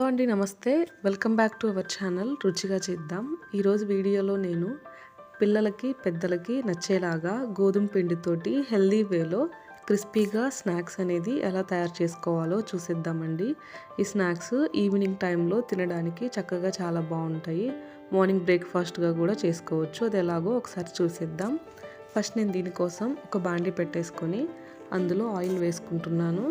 Hello అండి నమస్తే. Welcome back to our channel. రుచిగా చేద్దాం. ఈరోజు వీడియోలో నేను పిల్లలకి పెద్దలకి నచ్చేలాగా గోధుమ పిండితోటి హెల్దీ వేలో క్రిస్పీగా స్నాక్స్ అనేది ఎలా తయారు చేసుకోవాలో చూసేద్దామండి. ఈ స్నాక్స్ ఈవినింగ్ టైంలో తినడానికి చక్కగా చాలా బాగుంటాయి. మార్నింగ్ బ్రేక్ఫాస్ట్గా కూడా చేసుకోవచ్చు. అది ఎలాగో ఒకసారి చూసేద్దాం. ఫస్ట్ నేను దీనికోసం ఒక బాండి పెట్టేసుకొని అందులో ఆయిల్ వేసుకుంటున్నాను.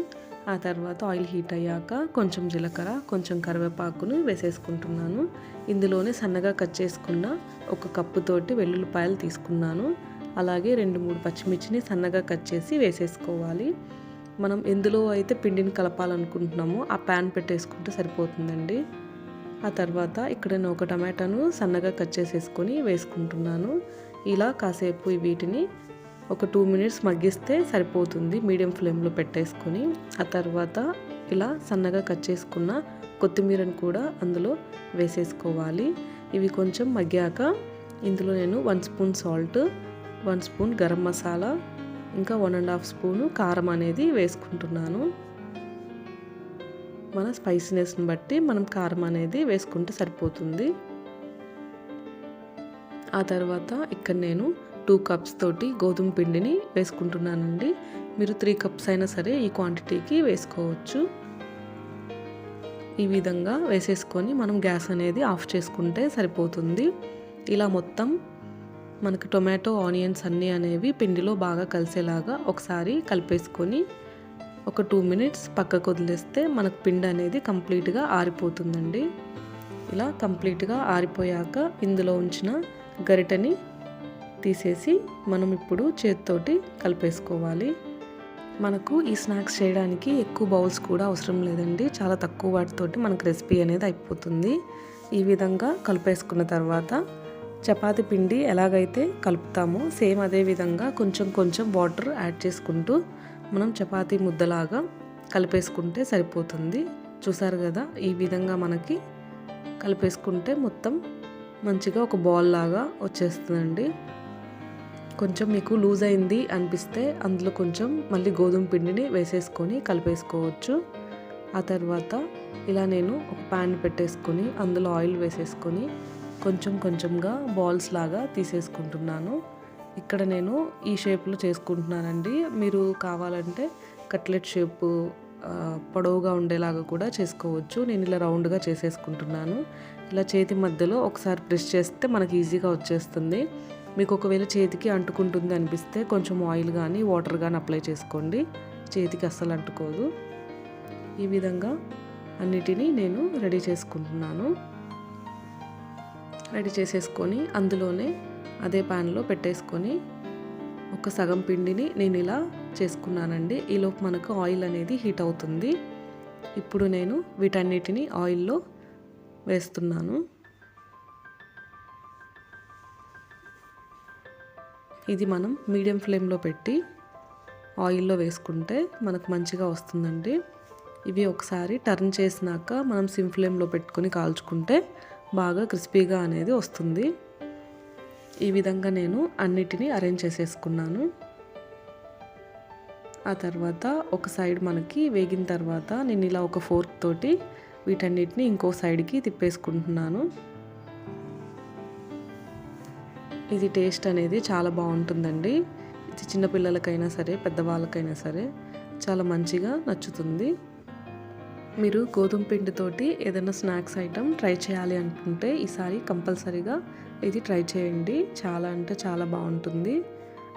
ఆ తర్వాత ఆయిల్ హీట్ అయ్యాక కొంచెం జీలకర్ర కొంచెం కరివేపాకును వేసేసుకుంటున్నాను. ఇందులోనే సన్నగా కట్ చేసుకున్న ఒక కప్పుతోటి వెల్లుల్లిపాయలు తీసుకున్నాను. అలాగే రెండు మూడు పచ్చిమిర్చిని సన్నగా కట్ చేసి వేసేసుకోవాలి. మనం ఎందులో అయితే పిండిని కలపాలనుకుంటున్నామో ఆ ప్యాన్ పెట్టేసుకుంటే సరిపోతుందండి. ఆ తర్వాత ఇక్కడ నేను ఒక టమాటాను సన్నగా కట్ చేసేసుకొని వేసుకుంటున్నాను. ఇలా కాసేపు వీటిని ఒక టూ మినిట్స్ మగ్గిస్తే సరిపోతుంది. మీడియం ఫ్లేమ్లో పెట్టేసుకొని ఆ తర్వాత ఇలా సన్నగా కట్ చేసుకున్న కొత్తిమీరను కూడా అందులో వేసేసుకోవాలి. ఇవి కొంచెం మగ్గాక ఇందులో నేను one spoon salt one spoon garam masala ఇంకా వన్ అండ్ హాఫ్ స్పూను కారం అనేది వేసుకుంటున్నాను. మన స్పైసీనెస్ని బట్టి మనం కారం అనేది వేసుకుంటే సరిపోతుంది. ఆ తర్వాత ఇక్కడ నేను టూ కప్స్ తోటి గోధుమ పిండిని వేసుకుంటున్నానండి. మీరు త్రీ కప్స్ అయినా సరే ఈ క్వాంటిటీకి వేసుకోవచ్చు. ఈ విధంగా వేసేసుకొని మనం గ్యాస్ అనేది ఆఫ్ చేసుకుంటే సరిపోతుంది. ఇలా మొత్తం మనకు టొమాటో ఆనియన్స్ అన్నీ అనేవి పిండిలో బాగా కలిసేలాగా ఒకసారి కలిపేసుకొని ఒక టూ మినిట్స్ పక్కకు వదిలేస్తే మనకు పిండి అనేది కంప్లీట్గా ఆరిపోతుందండి. ఇలా కంప్లీట్గా ఆరిపోయాక ఇందులో ఉంచిన గరిటని తీసేసి మనం ఇప్పుడు చేతితోటి కలిపేసుకోవాలి. మనకు ఈ స్నాక్స్ చేయడానికి ఎక్కువ బౌల్స్ కూడా అవసరం లేదండి. చాలా తక్కువ వాటితోటి మనకు రెసిపీ అనేది అయిపోతుంది. ఈ విధంగా కలిపేసుకున్న తర్వాత చపాతి పిండి ఎలాగైతే కలుపుతామో సేమ్ అదే విధంగా కొంచెం కొంచెం వాటర్ యాడ్ చేసుకుంటూ మనం చపాతీ ముద్దలాగా కలిపేసుకుంటే సరిపోతుంది. చూసారు కదా ఈ విధంగా మనకి కలిపేసుకుంటే మొత్తం మంచిగా ఒక బాల్ లాగా వచ్చేస్తుందండి. కొంచెం మీకు లూజ్ అయింది అనిపిస్తే అందులో కొంచెం మళ్ళీ గోధుమ పిండిని వేసేసుకొని కలిపేసుకోవచ్చు. ఆ తర్వాత ఇలా నేను ఒక ప్యాన్ పెట్టేసుకొని అందులో ఆయిల్ వేసేసుకొని కొంచెం కొంచెంగా బాల్స్ లాగా తీసేసుకుంటున్నాను. ఇక్కడ నేను ఈ షేప్లో చేసుకుంటున్నానండి. మీరు కావాలంటే కట్లెట్ షేపు పొడవుగా ఉండేలాగా కూడా చేసుకోవచ్చు. నేను ఇలా రౌండ్గా చేసేసుకుంటున్నాను. ఇలా చేతి మధ్యలో ఒకసారి ప్రెస్ చేస్తే మనకి ఈజీగా వచ్చేస్తుంది. మీకు ఒకవేళ చేతికి అంటుకుంటుంది అనిపిస్తే కొంచెం ఆయిల్ కానీ వాటర్ కానీ అప్లై చేసుకోండి. చేతికి అస్సలు అంటుకోదు. ఈ విధంగా అన్నిటినీ నేను రెడీ చేసుకుంటున్నాను. రెడీ చేసేసుకొని అందులోనే అదే ప్యాన్లో పెట్టేసుకొని ఒక సగం పిండిని నేను ఇలా చేసుకున్నానండి. ఈలోపు మనకు ఆయిల్ అనేది హీట్ అవుతుంది. ఇప్పుడు నేను వీటన్నిటిని ఆయిల్లో వేస్తున్నాను. ఇది మనం మీడియం ఫ్లేమ్లో పెట్టి ఆయిల్లో వేసుకుంటే మనకు మంచిగా వస్తుందండి. ఇవి ఒకసారి టర్న్ చేసినాక మనం సిమ్ ఫ్లేమ్లో పెట్టుకొని కాల్చుకుంటే బాగా క్రిస్పీగా అనేది వస్తుంది. ఈ విధంగా నేను అన్నిటినీ అరేంజ్ చేసేసుకున్నాను. ఆ తర్వాత ఒక సైడ్ మనకి వేగిన తర్వాత నేను ఇలా ఒక ఫోర్క్ తోటి వీటన్నిటిని ఇంకో సైడ్కి తిప్పేసుకుంటున్నాను. ఇది టేస్ట్ అనేది చాలా బాగుంటుందండి. ఇది చిన్నపిల్లలకైనా సరే పెద్దవాళ్ళకైనా సరే చాలా మంచిగా నచ్చుతుంది. మీరు గోధుమ పిండితోటి ఏదైనా స్నాక్స్ ఐటమ్ ట్రై చేయాలి అనుకుంటే ఈసారి కంపల్సరీగా ఇది ట్రై చేయండి. చాలా అంటే చాలా బాగుంటుంది.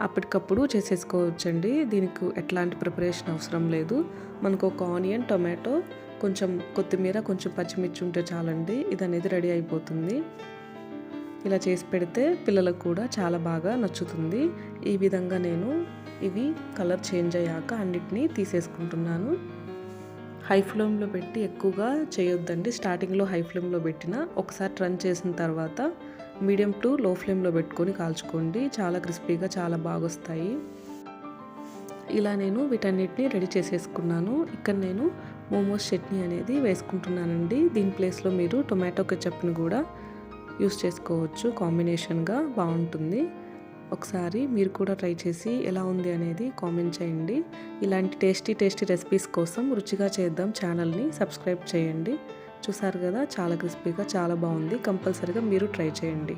అప్పటికప్పుడు చేసేసుకోవచ్చండి. దీనికి ఎట్లాంటి ప్రిపరేషన్ అవసరం లేదు. మనకు ఒక ఆనియన్ టొమాటో కొంచెం కొత్తిమీర కొంచెం పచ్చిమిర్చి ఉంటే చాలండి. ఇది అనేది రెడీ అయిపోతుంది. ఇలా చేసి పెడితే పిల్లలకు కూడా చాలా బాగా నచ్చుతుంది. ఈ విధంగా నేను ఇవి కలర్ చేంజ్ అయ్యాక అన్నిటినీ తీసేసుకుంటున్నాను. హై ఫ్లేమ్లో పెట్టి ఎక్కువగా చేయొద్దండి. స్టార్టింగ్లో హై ఫ్లేమ్లో పెట్టిన ఒకసారి రన్ చేసిన తర్వాత మీడియం టు లో ఫ్లేమ్లో పెట్టుకొని కాల్చుకోండి. చాలా క్రిస్పీగా చాలా బాగా వస్తాయి ఇలా నేను వీటన్నిటిని రెడీ చేసేసుకున్నాను. ఇక్కడ నేను మోమోస్ చట్నీ అనేది వేసుకుంటున్నానండి. దీని ప్లేస్లో మీరు టొమాటో కెచప్ని కూడా యూస్ చేసుకోవచ్చు. కాంబినేషన్గా బాగుంటుంది. ఒకసారి మీరు కూడా ట్రై చేసి ఎలా ఉంది అనేది కామెంట్ చేయండి. ఇలాంటి టేస్టీ టేస్టీ రెసిపీస్ కోసం రుచిగా చేద్దాం ఛానల్ని సబ్స్క్రైబ్ చేయండి. చూసారు కదా చాలా క్రిస్పీగా చాలా బాగుంది. కంపల్సరీగా మీరు ట్రై చేయండి.